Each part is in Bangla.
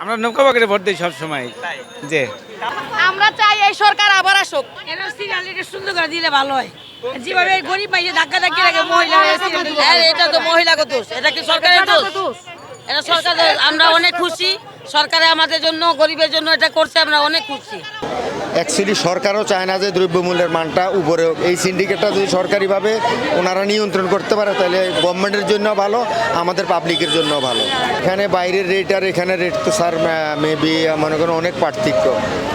আমরা নৌকা বাগের ভোট দিই সবসময়। যে আমরা চাই এই সরকার আবার আসুক। এটা সিরিয়াল এটা সুন্দর করে দিলে ভালো হয়। যেভাবে গরিব পাইছে ধাক্কা ধাক্কি লাগে মহিলা এটা তো মহিলাগত দোষ। এটা কি সরকারের দোষ? এটা সরকার আমরা অনেক খুশি। সরকারে আমাদের জন্য গরিবের জন্য এটা করছে আমরা অনেক খুশি। অ্যাকচুয়ালি সরকারও চায় না যে দ্রব্যমূল্যের মানটা উপরে হোক। এই সিন্ডিকেটটা যদি সরকারিভাবে ওনারা নিয়ন্ত্রণ করতে পারে, তাহলে গভর্নমেন্টের জন্য ভালো, আমাদের পাবলিকের জন্য ভালো। এখানে বাইরের রেট আর এখানে রেট তো স্যার মেবি মনে করেন অনেক পার্থক্য।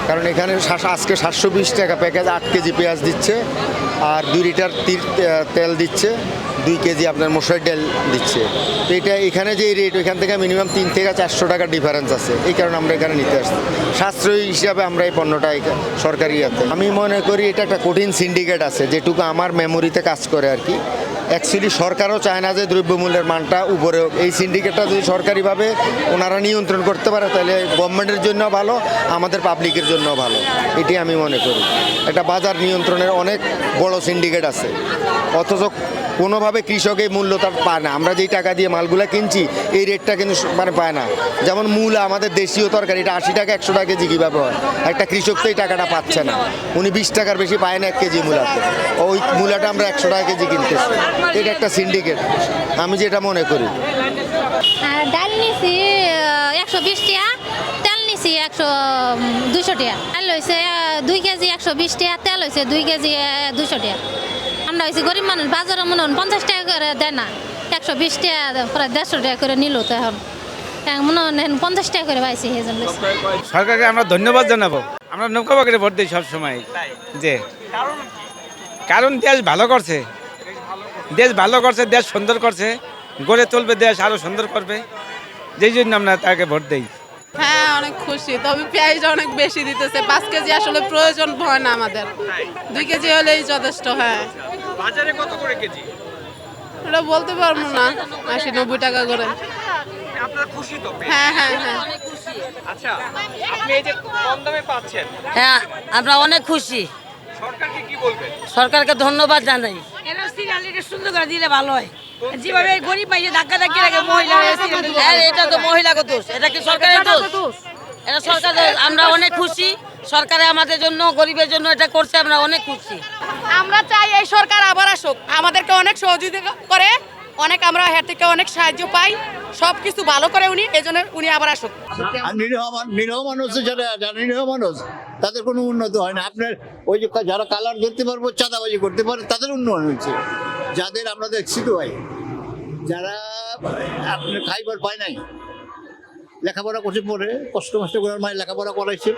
কারণ এখানে আজকে সাতশো বিশ টাকা প্যাকেজ আট কেজি পেঁয়াজ দিচ্ছে, আর দুই লিটার তেল দিচ্ছে। দুই কেজি আপনার মশার ডাল দিচ্ছে। তো এটা এখানে যে রেট ওইখান থেকে মিনিমাম তিন থেকে চারশো টাকার ডিফারেন্স আছে। এই কারণে আমরা এখানে নিতে আসছি। সাশ্রয়ী হিসাবে আমরা এই পণ্যটা সরকারি আমি মনে করি এটা একটা কঠিন সিন্ডিকেট আছে, যেটুকু আমার মেমোরিতে কাজ করে আর কি। অ্যাকচুয়ালি সরকারও চায় না যে দ্রব্যমূল্যের মানটা উপরে হোক। এই সিন্ডিকেটটা যদি সরকারিভাবে ওনারা নিয়ন্ত্রণ করতে পারে, তাহলে গভর্নমেন্টের জন্য ভালো, আমাদের পাবলিকের জন্য ভালো। এটি আমি মনে করি। এটা বাজার নিয়ন্ত্রণের অনেক বড় সিন্ডিকেট আছে। অথচ কোনোভাবে কৃষক এই মূল্য পায় না। আমরা যেই টাকা দিয়ে মালগুলা কিনছি, এই রেটটা কিন্তু মানে পায় না। যেমন মূল, আমাদের দেশীয় তরকারি, এটা আশি টাকা, একশো টাকা কেজি কীভাবে হয়? একটা কৃষক তো এই টাকাটা পাচ্ছে না। উনি বিশ টাকার বেশি পায় না এক কেজি মূলাতে। ওই মূলাটা আমরা একশো টাকা কেজি কিনতেছি। এটা একটা সিন্ডিকেট আমি যেটা মনে করি ডাল নিছি একশো বিশ টাকা তেল নিছি একশো দুশো টাকা ডাল হয়েছে দুই কেজি একশো বিশ টাকা তেল হয়েছে দুই কেজি দুশো টাকা আমরা হয়েছি গরিব মানুষ বাজারে মনে হন পঞ্চাশ টাকা করে দেয় না একশো বিশ টাকা প্রায় দেড়শো টাকা করে নিল তো এখন মনে হন পঞ্চাশ টাকা করে পাইছি সেই সরকারকে আমরা ধন্যবাদ জানাব আমরা নৌকা বাগেরে ভোট দিই সবসময় যে কারণ দেশ ভালো করছে দেশ ভালো করছে দেশ সুন্দর করছে গড়ে তুলবে দেশ আরও সুন্দর করবে। যেই জন্য আমরা তাকে ভোট দিই। হ্যাঁ অনেক খুশি। তবে পেঁয়াজ অনেক বেশি দিতেছে। পাঁচ কেজি আসলে প্রয়োজন হয় না আমাদের। দুই কেজি হলেই যথেষ্ট হ্যাঁ। বাজারে কত করে কেজি? ওটা বলতে পারব না। আশি নব্বই টাকা করে। আপনার খুশি তো হ্যাঁ হ্যাঁ হ্যাঁ। আচ্ছা আপনি এই যে কম দামে পাচ্ছেন। হ্যাঁ আমরা অনেক খুশি। সরকারকে কি বলবেন? সরকারকে ধন্যবাদ জানাই। সিরিয়াল সুন্দর করে দিলে ভালো হয়। যেভাবে গরিব ধাক্কা ধাক্কি মহিলা এটা তো দোষ। এটা কি সরকারের দোষ? এটা সরকার আমরা অনেক খুশি। সরকারে আমাদের জন্য গরিবের জন্য এটা করছে আমরা অনেক খুশি। আমরা চাই এই সরকার আবার আসুক। আমাদেরকে অনেক সহযোগিতা করে অনেক আমরা হ্যাঁ থেকে অনেক সাহায্য পাই। সব কিছু ভালো করে উনি এই জন্য উনি আবার আসুক। আর নিরীহ মান- মানুষ যারা যারা নিরীহ মানুষ, তাদের কোনো উন্নত হয় না। আপনার ওই যে যারা কালার ধরতে পারব, চাঁদাবাজি করতে পারে, তাদের উন্নয়ন হয়েছে। যাদের আমরা দেখছি তো ভাই, যারা আপনার খাইবার পায় নাই, লেখাপড়া করছে পরে, কষ্ট মষ্ট করে মায়ের লেখাপড়া করাইছে,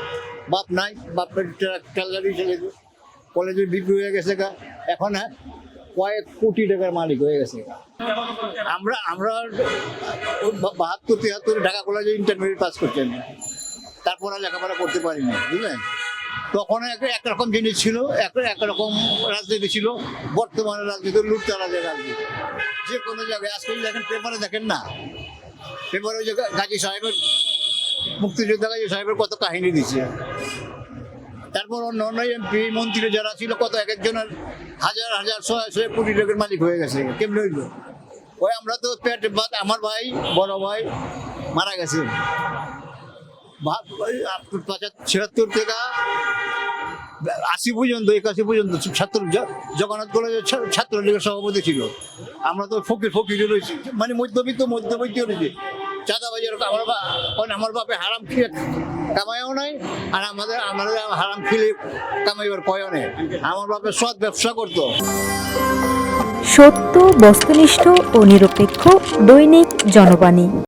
বাপ নাই, বাপের ট্যালারি চলে কলেজে বিক্রি হয়ে গেছে এখন হ্যাঁ কয়েক কোটি টাকার মালিক হয়ে গেছে আমরা আমরা বাহাত্তর তিয়াত্তর ঢাকা কলেজে ইন্টারমিডিয়েট পাস করছেন তারপর আর লেখাপড়া করতে পারিনি বুঝলেন তখন এক একরকম জিনিস ছিল, এক একরকম রাজনীতি ছিল। বর্তমানে রাজনীতি লুটতারাজের রাজনীতি যে কোনো জায়গায়, আজকে দেখেন পেপারে দেখেন না পেপারে ওই গাজী সাহেবের, মুক্তিযোদ্ধা গাজী সাহেবের কত কাহিনী দিচ্ছে তারপর অন্য অন্য এমপি মন্ত্রী যারা ছিল, কত এক একজনের হাজার হাজার, ছয় ছয় কোটি টাকার মালিক হয়ে গেছে। কেমন হইল? ওই আমরা তো পেট ভাত আমার ভাই, বড় ভাই মারা গেছে। ছিয়াত্তর থেকে আশি পর্যন্ত, একাশি পর্যন্ত ছাত্র জগন্নাথ কলেজের ছাত্রলীগের সভাপতি ছিল। আমরা তো ফকির ফকির রয়েছি মানে মধ্যবিত্ত মধ্যবিত্ত রয়েছে চাঁদাবাজার আমার বা- কারণ আমার বাপে হারাম খেয়ে কামাইও নাই, আর আমাদের আমাদের হারাম খেলে কামাইবার কয়ও নেই। আমার বাপে সৎ ব্যবসা করতো। সত্য, বস্তুনিষ্ঠ ও নিরপেক্ষ দৈনিক জনবাণী।